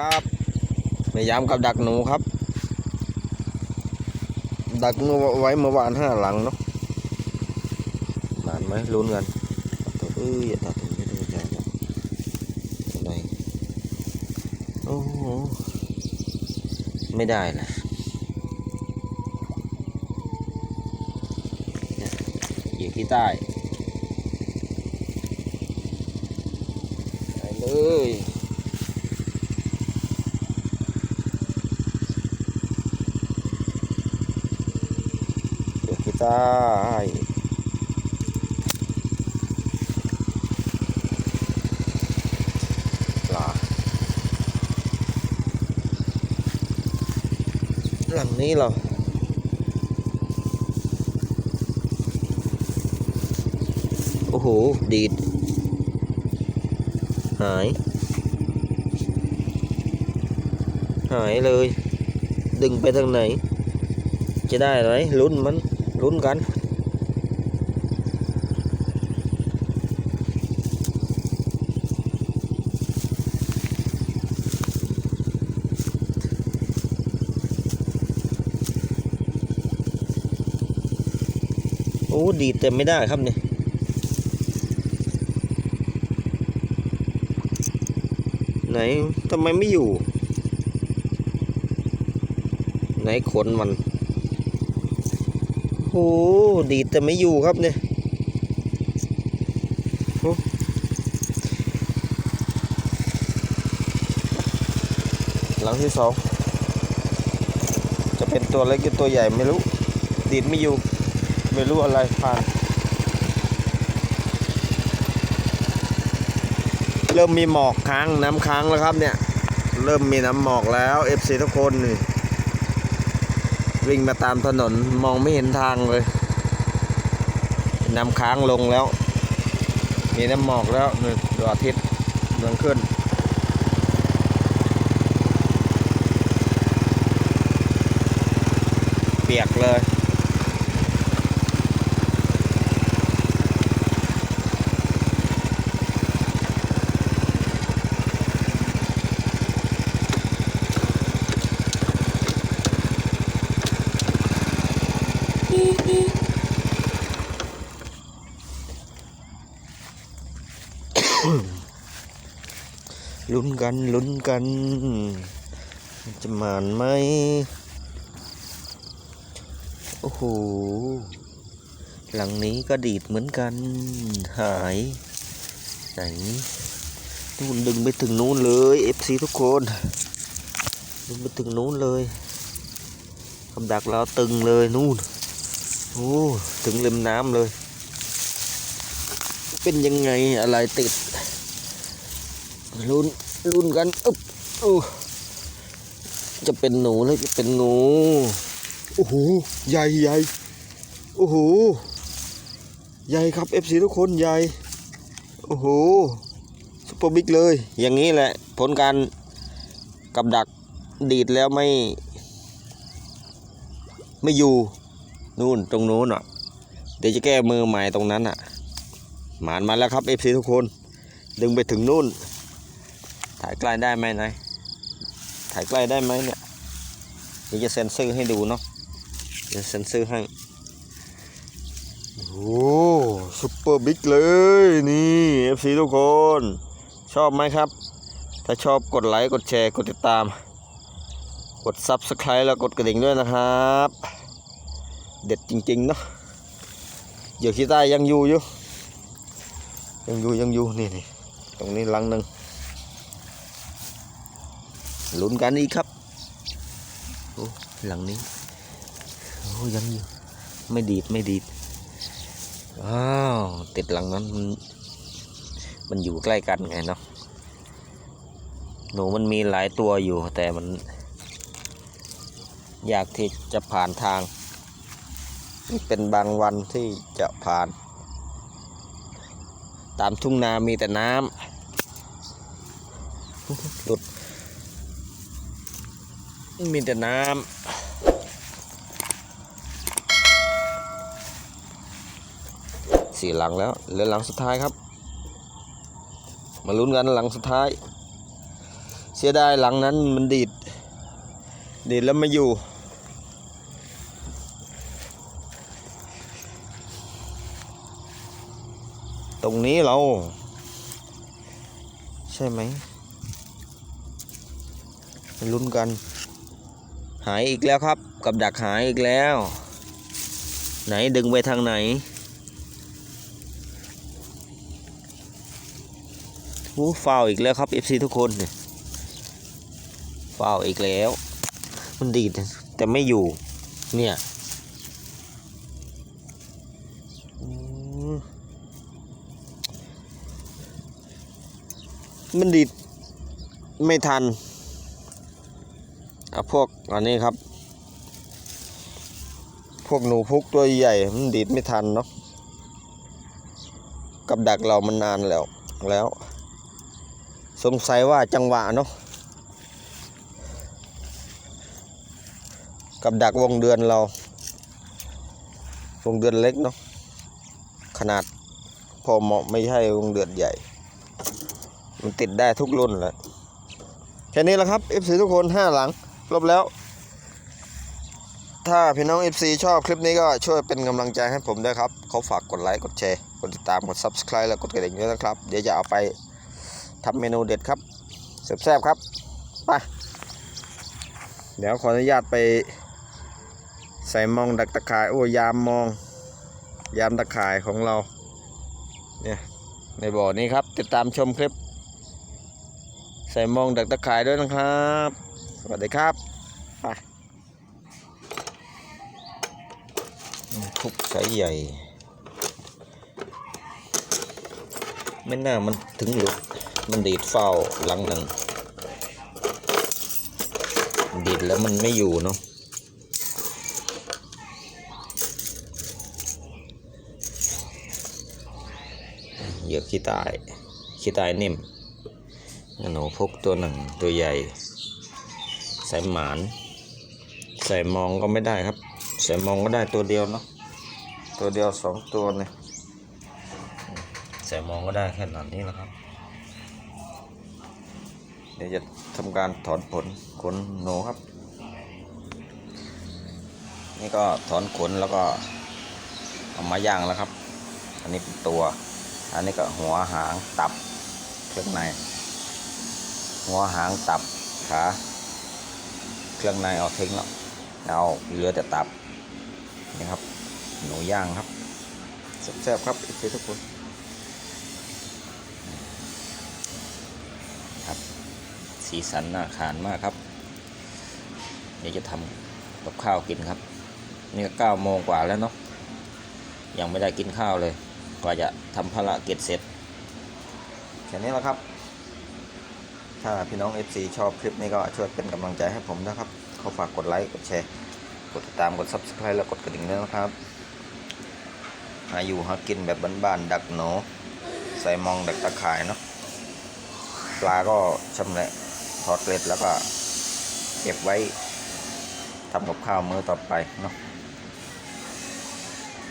ครับพยายามกับดักหนูครับ ดักหนูไว้เมื่อวานห้าหลังเนาะนานไหมลุ้นกันตัวเอ้ยอย่าตัดตรงนี้ตัวใหญ่นะไหนโอ้โหไม่ได้นะเนี่ยอยู่ที่ใต้ไปเลย เดี๋ยวที่ใต้ปลาหลังนี้เหราโอ้โห ดีด หายหายเลยดึงไปทางไหนจะได้ไหม ลุ้นกันโอ้ดีแต่ไม่ได้ครับเนี่ยไหนทำไมไม่อยู่ ไหนขนมัน โอ้ดีดแต่ไม่อยู่ครับเนี่ยหลังที่สองจะเป็นตัวเล็กหรือตัวใหญ่ไม่รู้ ดีดไม่อยู่ ไม่รู้อะไรผ่าน เริ่มมีหมอกค้างน้ำค้างแล้วครับเนี่ย เริ่มมีน้ำหมอกแล้ว FC ทุกคนนี่ วิ่งมาตามถนนมองไม่เห็นทางเลย น้ำค้างลงแล้ว มีน้ำหมอกแล้วนี่ดวงอาทิตย์เมืองขึ้น เปียกเลย ลุ้นกันลุ้นกัน จะหมานไหมโอ้โห หลังนี้ก็ดีดเหมือนกัน หาย ไหนนู่นดึงไปถึงนู้นเลย FC ทุกคน ดึงไปถึงนู้นเลยกำดักเราตึงเลยนู่นโอ้ถึงริมน้ำเลย เป็นยังไงอะไรติด ลุ้นลุ้นกันอึ๊บอู้จะเป็นหนูแล้วจะเป็นงูโอ้โหใหญ่ใหญ่โอ้โหใหญ่ครับ FC ทุกคนใหญ่โอ้โหซุปเปอร์บิ๊กเลย อย่างนี้แหละ ผลการกับดักดีดแล้วไม่ ไม่อยู่นู่นตรงนู้นอะ เดี๋ยวจะแก้มือใหม่ตรงนั้นอะหมานมาแล้วครับ FC ทุกคน ดึงไปถึงนู่น ถ่ายใกล้ได้ไหมนายถ่ายใกล้ได้ไหมเนี่ยเดี๋ยวจะเซ็นเซอร์ให้ดูเนาะเดี๋ยวเซ็นเซอร์ให้โอ้ซุปเปอร์บิ๊กเลยนี่ FC ทุกคน ชอบไหมครับ ถ้าชอบกดไลค์ กดแชร์ กดติดตาม กด Subscribe แล้วกดกระดิ่งด้วยนะครับ เด็ดจริงๆเนาะเหยื่อขี้ใต้ยังอยู่อยู่ ยังอยู่ยังอยู่นี่นี่ตรงนี้ลังหนึ่ง ลุ้นกันอีกครับโอ้หลังนี้โอ้ยังอยู่ไม่ดีดไม่ดีดอ้าวติดหลังนั้นมันมันอยู่ใกล้กันไงเนาะหนูมันมีหลายตัวอยู่แต่มัน อยากที่จะผ่านทาง เป็นบางวันที่จะผ่าน ตามทุ่งนามีแต่น้ำหลุด มีแต่น้ำสี่หลังแล้วเหลือหลังสุดท้ายครับ มาลุ้นกันหลังสุดท้าย เสียดายหลังนั้นมันดีด ดีดแล้วไม่อยู่ตรงนี้เรา ใช่ไหมลุ้นกัน หายอีกแล้วครับ กับดักหายอีกแล้ว ไหนดึงไปทางไหนหูฟาวอีกแล้วครับ FC ทุกคนเนี่ยฟาวอีกแล้ว มันดีดแต่ไม่อยู่ เนี่ยมมันดีดไม่ทัน เอาพวกอันนี้ครับ พวกหนูพุกตัวใหญ่มันดีดไม่ทันเนาะกับดักเรามันนานแล้วแล้ว สงสัยว่าจังหวะเนาะกับดักวงเดือนเรา วงเดือนเล็กเนาะขนาดพอเหมาะไม่ใช่วงเดือนใหญ่ มันติดได้ทุกรุ่นแหละแค่นี้แหละครับ FC ทุกคนห้าหลัง ครบแล้ว ถ้าพี่น้อง FC ชอบคลิปนี้ก็ช่วยเป็นกำลังใจให้ผมด้วยครับ เขาฝากกดไลค์ กดแชร์ กดติดตาม กด Subscribe แล้วกดกระดิ่งด้วยนะครับ เดี๋ยวจะเอาไปทำเมนูเด็ดครับแซ่บๆครับ ไป เดี๋ยวขออนุญาตไป ใส่มองดักตะข่าย โอ้ยามมอง ยามตะข่ายของเรา เนี่ยในบ่อนี้ครับ ติดตามชมคลิป ใส่มองดักตะข่ายด้วยนะครับ สวัสดีครับไปทุกสายใหญ่ ไม่น่ามันถึงหลุด มันดีดเฝ้าหลังหนึ่งดีดแล้วมันไม่อยู่เนาะเหยื่อขี้ตายขี้ตายนิ่มหนูพกตัวหนึ่งตัวใหญ่ ใส่หมานใส่มองก็ไม่ได้ครับใส่มองก็ได้ตัวเดียวเนาะตัวเดียวสองตัวเนี่ยใส่มองก็ได้แค่นั้นนี้แหละครับ เดี๋ยวจะทำการถอนขนขนหนครับ นี่ก็ถอนขนแล้วก็เอามาย่างแล้วครับ อันนี้เป็นตัว อันนี้ก็หัวหางตับเครื่องใน หัวหางตับขา เครื่องในเอาทิ้งแล้วเอาเหลือแต่ตับนี่ครับ หนูย่างครับแซ่บๆครับอีกทีทุกคนครับ สีสันน่าทานมากครับ เดี๋ยวจะทำกับข้าวกินครับ นี่ก็เก้าโมงกว่าแล้วเนาะยังไม่ได้กินข้าวเลย กว่าจะทำภารกิจเสร็จแค่นี้แหละครับ ถ้าพี่น้อง FC ชอบคลิปนี้ก็ช่วยเป็นกำลังใจให้ผมนะครับเขาฝากกดไลค์กดแชร์กดติดตามกด Subscribe แล้วกดกระดิ่งด้วยนะครับหาอยู่หากินแบบบ้านๆดักหนูใส่มองดักตะข่ายเนาะปลาก็ชำแหละถอดเกล็ดแล้วก็เก็บไว้ทำกับข้าวมื้อต่อไปเนาะ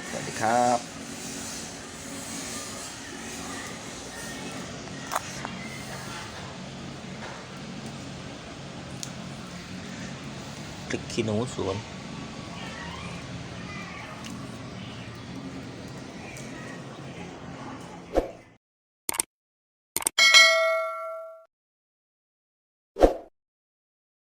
สวัสดีครับ ตึกขี้หนูสวน